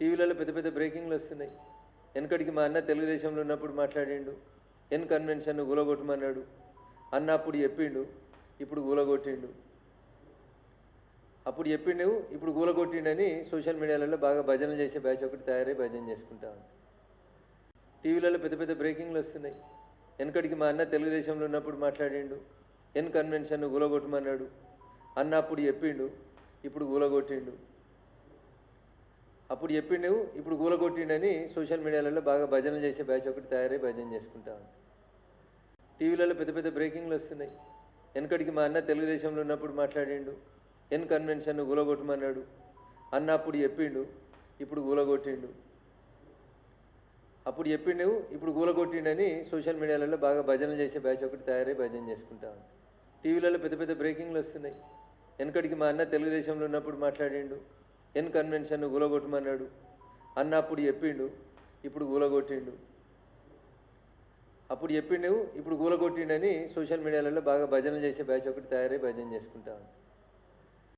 టీవీలలో పెద్ద పెద్ద బ్రేకింగ్లు వస్తున్నాయి. వెనకడికి మా అన్న తెలుగుదేశంలో ఉన్నప్పుడు మాట్లాడిండు. ఎన్ కన్వెన్షన్ గులగొట్టమన్నాడు అన్న అప్పుడు చెప్పిండు ఇప్పుడు గూలగొట్టిండు అప్పుడు చెప్పిండు ఇప్పుడు కూలగొట్టిండని సోషల్ మీడియాలలో బాగా భజనలు చేసే బ్యాచ్ ఒకటి తయారై భజన చేసుకుంటా టీవీలలో పెద్ద పెద్ద బ్రేకింగ్లు వస్తున్నాయి. వెనకడికి మా అన్న తెలుగుదేశంలో ఉన్నప్పుడు మాట్లాడిండు. ఎన్ కన్వెన్షన్ కూలగొట్టమన్నాడు అన్న అప్పుడు చెప్పిండు ఇప్పుడు గూలగొట్టిండు అప్పుడు చెప్పిండు ఇప్పుడు గూలగొట్టిండని సోషల్ మీడియాలలో బాగా భజనలు చేసే బ్యాచ్ ఒకటి తయారై భజన చేసుకుంటా టీవీలలో పెద్ద పెద్ద బ్రేకింగ్లు వస్తున్నాయి. వెనకడికి మా అన్న తెలుగుదేశంలో ఉన్నప్పుడు మాట్లాడిండు ఎన్ కన్వెన్షన్ కూలగొట్టమన్నాడు అన్న అప్పుడు చెప్పిండు ఇప్పుడు కూలగొట్టిండు అప్పుడు చెప్పిండు ఇప్పుడు గూలగొట్టిండని సోషల్ మీడియాలలో బాగా భజనలు చేసే బ్యాచ్ ఒకటి తయారై భజన చేసుకుంటా టీవీలలో పెద్ద పెద్ద బ్రేకింగ్లు వస్తున్నాయి. వెనకడికి మా అన్న తెలుగుదేశంలో ఉన్నప్పుడు మాట్లాడిండు ఎన్ కన్వెన్షన్ గులగొట్టమన్నాడు అన్నప్పుడు చెప్పిండు ఇప్పుడు కూలగొట్టిండు అప్పుడు చెప్పిండు ఇప్పుడు గూలగొట్టిండని సోషల్ మీడియాలలో బాగా భజనలు చేసే బ్యాచ్ ఒకటి తయారై భజన చేసుకుంటా